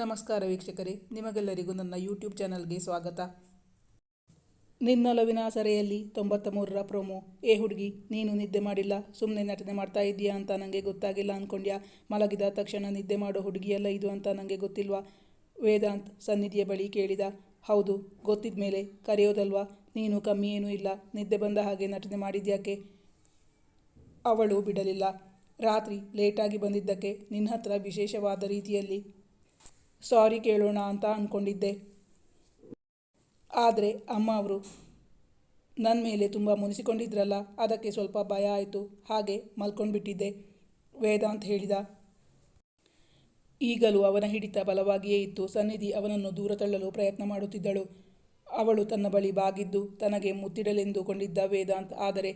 ನಮಸ್ಕಾರ ವೀಕ್ಷಕರೇ, ನಿಮಗೆಲ್ಲರಿಗೂ ನನ್ನ ಯೂಟ್ಯೂಬ್ ಚಾನಲ್ಗೆ ಸ್ವಾಗತ. ನಿನ್ನೊಲವಿನ ಸರೆಯಲ್ಲಿ ತೊಂಬತ್ತ ಮೂರರ ಪ್ರೋಮೋ. ಏ ಹುಡುಗಿ, ನೀನು ನಿದ್ದೆ ಮಾಡಿಲ್ಲ ಸುಮ್ಮನೆ ನಟನೆ ಮಾಡ್ತಾ ಇದ್ದೀಯಾ ಅಂತ ನನಗೆ ಗೊತ್ತಾಗಿಲ್ಲ ಅಂದ್ಕೊಂಡ್ಯಾ ಮಲಗಿದ ತಕ್ಷಣ ನಿದ್ದೆ ಮಾಡೋ ಹುಡುಗಿಯಲ್ಲ ಇದು ಅಂತ ನನಗೆ ಗೊತ್ತಿಲ್ವಾ? ವೇದಾಂತ್ ಸನ್ನಿಧಿಯ ಬಳಿ ಕೇಳಿದ. ಹೌದು, ಗೊತ್ತಿದ ಮೇಲೆ ಕರೆಯೋದಲ್ವಾ? ನೀನು ಕಮ್ಮಿ ಏನೂ ಇಲ್ಲ, ನಿದ್ದೆ ಬಂದ ಹಾಗೆ ನಟನೆ ಮಾಡಿದ್ಯಾಕೆ? ಅವಳು ಬಿಡಲಿಲ್ಲ. ರಾತ್ರಿ ಲೇಟಾಗಿ ಬಂದಿದ್ದಕ್ಕೆ ನಿನ್ನ ಹತ್ರ ವಿಶೇಷವಾದ ರೀತಿಯಲ್ಲಿ ಸಾರಿ ಕೇಳೋಣ ಅಂತ ಅಂದ್ಕೊಂಡಿದ್ದೆ ಆದರೆ ಅಮ್ಮ ಅವರು ನನ್ನ ಮೇಲೆ ತುಂಬ ಮುನಿಸಿಕೊಂಡಿದ್ರಲ್ಲ, ಅದಕ್ಕೆ ಸ್ವಲ್ಪ ಭಯ ಆಯಿತು. ಹಾಗೆ ಮಲ್ಕೊಂಡ್ಬಿಟ್ಟಿದ್ದೆ ವೇದಾಂತ್ ಹೇಳಿದ. ಈಗಲೂ ಅವನ ಹಿಡಿತ ಬಲವಾಗಿಯೇ ಇತ್ತು. ಸನ್ನಿಧಿ ಅವನನ್ನು ದೂರ ತಳ್ಳಲು ಪ್ರಯತ್ನ ಮಾಡುತ್ತಿದ್ದಳು. ಅವಳು ತನ್ನ ಬಳಿ ಬಾಗಿದ್ದು, ತನಗೆ ಮುತ್ತಿಡಲೆಂದುಕೊಂಡಿದ್ದ ವೇದಾಂತ್ ಆದರೆ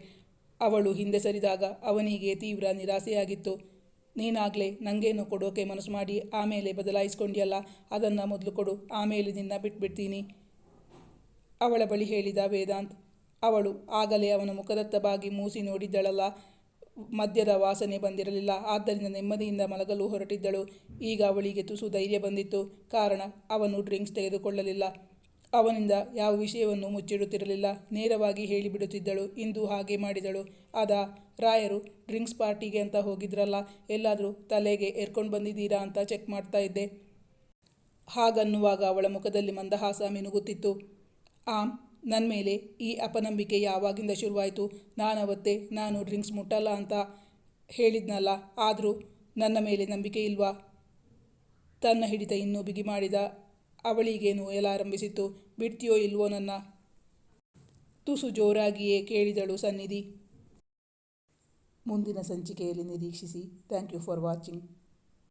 ಅವಳು ಹಿಂದೆ ಸರಿದಾಗ ಅವನಿಗೆ ತೀವ್ರ ನಿರಾಸೆಯಾಗಿತ್ತು. ನೀನಾಗಲೇ ನನಗೇನು ಕೊಡೋಕೆ ಮನಸ್ಸು ಮಾಡಿ, ಆಮೇಲೆ ಬದಲಾಯಿಸ್ಕೊಂಡಿಯಲ್ಲ, ಅದನ್ನು ಮೊದಲು ಕೊಡು, ಆಮೇಲೆ ನಿನ್ನ ಬಿಟ್ಬಿಡ್ತೀನಿ. ಅವಳ ಬಳಿ ಹೇಳಿದ ವೇದಾಂತ್, ಅವಳು ಆಗಲೇ ಅವನ ಮುಖದತ್ತ ಬಾಗಿ ಮೂಸಿ ನೋಡಿದ್ದಳಲ್ಲ ಮದ್ಯದ ವಾಸನೆ ಬಂದಿರಲಿಲ್ಲ, ಆದ್ದರಿಂದ ನೆಮ್ಮದಿಯಿಂದ ಮಲಗಲು ಹೊರಟಿದ್ದಳು. ಈಗ ಅವಳಿಗೆ ತುಸು ಧೈರ್ಯ ಬಂದಿತ್ತು, ಕಾರಣ ಅವನು ಡ್ರಿಂಕ್ಸ್ ತೆಗೆದುಕೊಳ್ಳಲಿಲ್ಲ. ಅವನಿಂದ ಯಾವ ವಿಷಯವನ್ನು ಮುಚ್ಚಿಡುತ್ತಿರಲಿಲ್ಲ. ನೇರವಾಗಿ ಹೇಳಿಬಿಡುತ್ತಿದ್ದಳು. ಇಂದು ಹಾಗೆ ಮಾಡಿದಳು. ಅದ ರಾಯರು, ಡ್ರಿಂಕ್ಸ್ ಪಾರ್ಟಿಗೆ ಅಂತ ಹೋಗಿದ್ರಲ್ಲ, ಎಲ್ಲಾದರೂ ತಲೆಗೆ ಏರ್ಕೊಂಡು ಬಂದಿದ್ದೀರಾ ಅಂತ ಚೆಕ್ ಮಾಡ್ತಾ ಇದ್ದೆ. ಹಾಗನ್ನುವಾಗ ಅವಳ ಮುಖದಲ್ಲಿ ಮಂದಹಾಸ ಮಿನುಗುತ್ತಿತ್ತು. ಆಮ್ ನನ್ನ ಮೇಲೆ ಈ ಅಪನಂಬಿಕೆ ಯಾವಾಗಿಂದ ಶುರುವಾಯಿತು? ನಾನವತ್ತೆ ನಾನು ಡ್ರಿಂಕ್ಸ್ ಮುಟ್ಟಲ್ಲ ಅಂತ ಹೇಳಿದ್ನಲ್ಲ, ಆದರೂ ನನ್ನ ಮೇಲೆ ನಂಬಿಕೆ ಇಲ್ವಾ ತನ್ನ ಹಿಡಿತ ಇನ್ನೂ ಬಿಗಿ ಮಾಡಿದ ಅವಳಿಗೆ ನೋಯಲಾರಂಭಿಸಿತು ಬಿಡ್ತೀಯೋ ಇಲ್ವೋ ನನ್ನ ತುಸು ಜೋರಾಗಿಯೇ ಕೇಳಿದಳು ಸನ್ನಿಧಿ. ಮುಂದಿನ ಸಂಚಿಕೆಯಲ್ಲಿ ನಿರೀಕ್ಷಿಸಿ. Thank you for watching.